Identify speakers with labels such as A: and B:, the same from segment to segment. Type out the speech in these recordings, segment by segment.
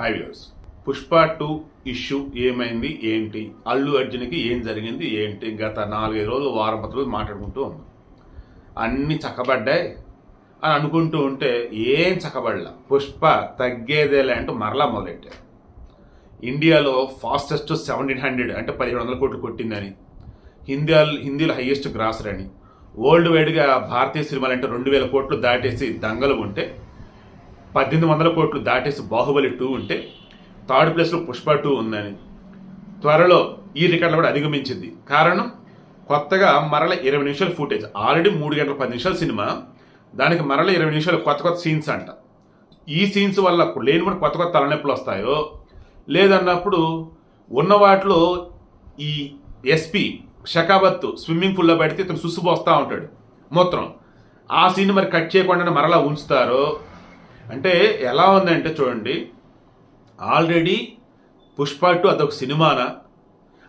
A: Hi views Pushpa two issue ఏమైంది? ఏంటి? అల్లు అర్జున్కి ఏం జరిగింది? ఏంటి? గత నాలుగైదు రోజులు వారం పది రోజులు మాట్లాడుకుంటూ ఉన్నాం. అన్నీ చక్కబడ్డాయి అని అనుకుంటూ ఉంటే ఏం చక్కబడలా. పుష్ప తగ్గేదేలే అంటూ మరలా మొదలెట్టారు. ఇండియాలో ఫాస్టెస్ట్ సెవెంటీన్ హండ్రెడ్ అంటే పదిహేడు వందల కోట్లు కొట్టిందని హిందీ హిందీలో హైయెస్ట్ గ్రాసర్ అని వరల్డ్ వైడ్గా భారతీయ సినిమాలు అంటే రెండు వేల కోట్లు దాటేసి దంగలు ఉంటే పద్దెనిమిది వందల కోట్లు దాటేసి బాహుబలి టూ ఉంటే థర్డ్ ప్లేస్లో పుష్ప టూ ఉందని. త్వరలో ఈ రికార్డులు కూడా అధిగమించింది. కారణం? కొత్తగా మరల ఇరవై నిమిషాల ఫుటేజ్ ఆల్రెడీ మూడు గంటల పది నిమిషాల సినిమా. దానికి మరల ఇరవై నిమిషాలు కొత్త కొత్త సీన్స్ అంట. ఈ సీన్స్ వల్ల లేని కూడా కొత్త కొత్త తలనొప్పులు వస్తాయో? లేదన్నప్పుడు ఉన్న వాటిలో ఈ ఎస్పీ షకాబత్తు స్విమ్మింగ్ పూల్లో పెడితే ఇతను సుసుపోస్తూ ఉంటాడు. మూత్రం ఆ సీన్ మరి కట్ చేయకుండా మరలా ఉంచుతారో? అంటే ఎలా ఉందంటే చూడండి ఆల్రెడీ పుష్ప టూ అదొక సినిమానా?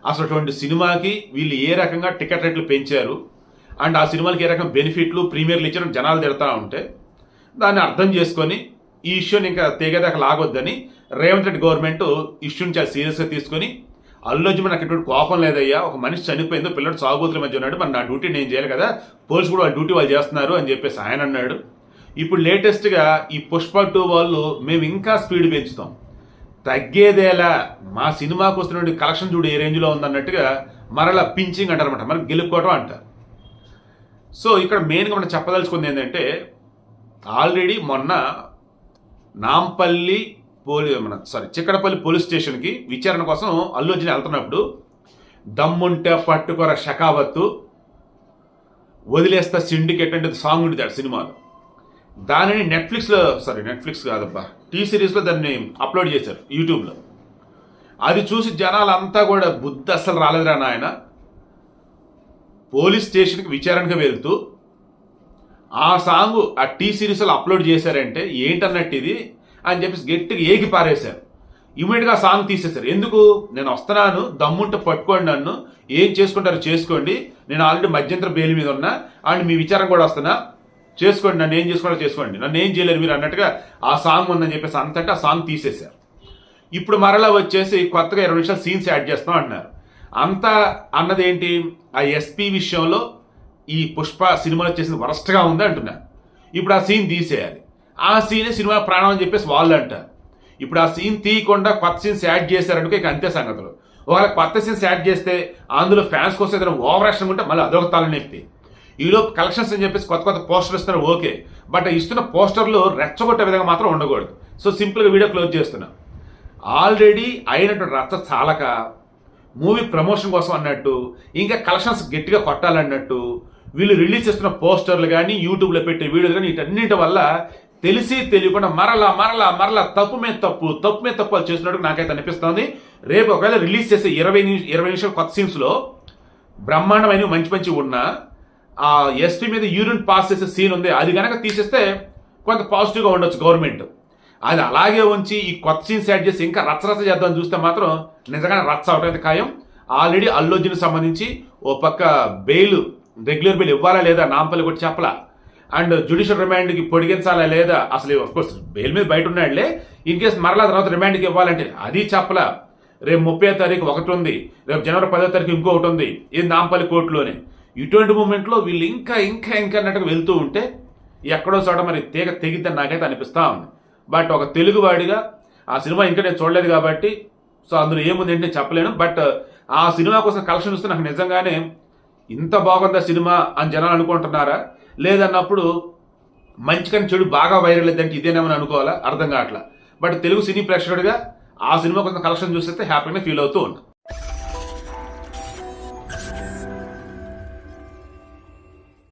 A: అసలు అటువంటి సినిమాకి వీళ్ళు ఏ రకంగా టికెట్ రేట్లు పెంచారు? అండ్ ఆ సినిమాకి ఏ రకం బెనిఫిట్లు ప్రీమియర్లు ఇచ్చిన జనాలు తిడతా ఉంటే దాన్ని అర్థం చేసుకొని ఈ ఇష్యూని ఇంకా తెగదాకా లాగొద్దని రేవంత్ రెడ్డి గవర్నమెంట్ ఇష్యూని చాలా సీరియస్గా తీసుకొని అల్లు నాకు ఎటువంటి కోపం లేదయ్యా ఒక మనిషి చనిపోయిందో పిల్లడు సాగుబోతుల మధ్య ఉన్నాడు మరి నా డ్యూటీ నేను చేయాలి కదా పోలీసు కూడా వాళ్ళ డ్యూటీ వాళ్ళు చేస్తున్నారు అని చెప్పేసి ఆయన అన్నాడు. ఇప్పుడు లేటెస్ట్గా ఈ పుష్ప టూ వాళ్ళు మేము ఇంకా స్పీడ్ పెంచుతాం. తగ్గేదేలా మా సినిమాకు వస్తున్నటువంటి కలెక్షన్ చూడు ఏ రేంజ్లో ఉందన్నట్టుగా మరలా పించింగ్ అంటారనమాట మరి గెలుపుకోవటం అంటారు సో ఇక్కడ మెయిన్గా మనం చెప్పదలుచుకుంది ఏంటంటే ఆల్రెడీ మొన్న నాంపల్లి పోలీ మన సారీ చిక్కడపల్లి పోలీస్ స్టేషన్కి విచారణ కోసం అల్లు అర్జున్ వెళ్తున్నప్పుడు దమ్ముంటే పట్టుకొర షకావత్తు వదిలేస్తా సిండికేట్ అంటే సాంగ్ ఉంటుంది సినిమాలో. దానిని నెట్ఫ్లిక్స్లో సారీ నెట్ఫ్లిక్స్ కాదబ్బా టీ సిరీస్లో దాన్ని అప్లోడ్ చేశారు యూట్యూబ్లో. అది చూసి జనాలంతా కూడా బుద్ధి అస్సలు రాలేదురా నాయన. పోలీస్ స్టేషన్కి విచారణకు వెళ్తూ ఆ సాంగ్ ఆ టీ సిరీస్లో అప్లోడ్ చేశారంటే ఏంటన్నట్టు ఇది అని చెప్పేసి గట్టిగా ఏకి పారేశారు. ఇమీడియట్గా సాంగ్ తీసేశారు. ఎందుకు? నేను వస్తున్నాను దమ్ముంటే పట్టుకోండి నన్ను ఏం చేసుకుంటారో చేసుకోండి నేను ఆల్రెడీ మధ్యంతర బెయిల్ మీద ఉన్నా అండ్ మీ విచారం కూడా వస్తున్నా చేసుకోండి నన్ను ఏం చేసుకోవాలో చేసుకోండి. నన్ను ఏం చేయలేరు మీరు అన్నట్టుగా ఆ సాంగ్ ఉందని చెప్పేసి అంతటా ఆ సాంగ్ తీసేశారు. ఇప్పుడు మరలా వచ్చేసి కొత్తగా ఇరవై నిమిషాలు సీన్స్ యాడ్ చేస్తాం అంటున్నారు అంతా అన్నది ఏంటి ఆ ఎస్పీ విషయంలో ఈ పుష్ప సినిమాలో చేసిన వరస్ట్గా ఉంది అంటున్నారు. ఇప్పుడు ఆ సీన్ తీసేయాలి. ఆ సీనే సినిమా ప్రాణం అని చెప్పేసి వాళ్ళు అంటారు. ఇప్పుడు ఆ సీన్ తీయకుండా కొత్త సీన్స్ యాడ్ చేశారంటే ఇక అంతే సంగతులు. ఒకవేళ కొత్త సీన్స్ యాడ్ చేస్తే అందులో ఫ్యాన్స్ కోసం ఏదైనా ఓవర్ యాక్షన్ ఉంటే మళ్ళీ అదొక తలనొప్పి. ఈలోపు కలెక్షన్స్ అని చెప్పేసి కొత్త కొత్త పోస్టర్లు ఇస్తున్నారు ఓకే. బట్ ఇస్తున్న పోస్టర్లు రెచ్చగొట్టే విధంగా మాత్రం ఉండకూడదు. సో సింపుల్గా వీడియో క్లోజ్ చేస్తున్నా. ఆల్రెడీ అయినటువంటి రచ్చ చాలక మూవీ ప్రమోషన్ కోసం అన్నట్టు ఇంకా కలెక్షన్స్ గట్టిగా కొట్టాలన్నట్టు వీళ్ళు రిలీజ్ చేస్తున్న పోస్టర్లు కానీ యూట్యూబ్లో పెట్టే వీడియోలు కానీ వీటన్నింటి వల్ల తెలిసి తెలియకుండా మరలా మరలా మరలా తప్పు మీద తప్పు తప్పు మీద తప్పు అది చేస్తున్నట్టు నాకైతే అనిపిస్తుంది. రేపు ఒకవేళ రిలీజ్ చేసే ఇరవై నిమిషం ఇరవై నిమిషాలు కొత్త సీన్స్లో బ్రహ్మాండమైన మంచి మంచి ఉన్న ఆ ఎస్పీ మీద యూరిన్ పాస్ చేసే సీన్ ఉంది. అది కనుక తీసేస్తే కొంత పాజిటివ్గా ఉండొచ్చు గవర్నమెంట్ అది అలాగే ఉంచి ఈ కొత్త సీన్స్ యాడ్ చేసి ఇంకా రచ్చరచ్చ చేద్దాం చూస్తే మాత్రం నిజంగానే రచ్చ అవటం ఖాయం. ఆల్రెడీ అల్లోజుని సంబంధించి ఓ పక్క బెయిల్ రెగ్యులర్ బెయిల్ ఇవ్వాలా లేదా నాంపల్లి కూడా చెప్పలా. అండ్ జ్యుడిషియల్ రిమాండ్కి పొడిగించాలా లేదా? అసలు కోర్స్ బెయిల్ మీద బయట ఉన్నాడులే ఇన్ కేసు మరలా తర్వాత రిమాండ్కి ఇవ్వాలంటే అది చెప్పలా. రేపు ముప్పై తారీఖు ఒకటి ఉంది. రేపు జనవరి పదో తారీఖు ఇంకొకటి ఉంది. ఇది నాంపల్లి కోర్టులోనే. ఇటువంటి మూమెంట్లో వీళ్ళు ఇంకా ఇంకా ఇంకా అన్నట్టుగా వెళ్తూ ఉంటే ఎక్కడో చోట మరి తీగ తెగిద్దని నాకైతే అనిపిస్తా ఉంది. బట్ ఒక తెలుగువాడిగా ఆ సినిమా ఇంకా నేను చూడలేదు కాబట్టి సో అందులో ఏముంది ఏంటి నేను చెప్పలేను. బట్ ఆ సినిమా కోసం కలెక్షన్ చూస్తే నాకు నిజంగానే ఇంత బాగుందా సినిమా అని జనాలు అనుకుంటున్నారా? లేదన్నప్పుడు మంచి కానీ చెడు బాగా వైరల్ అయిందంటే ఇదేనేమని అనుకోవాలా? అర్థం కావట్లా. బట్ తెలుగు సినీ ప్రేక్షకుడిగా ఆ సినిమా కొంత కలెక్షన్ చూస్తే హ్యాపీగా ఫీల్ అవుతూ ఉంటాను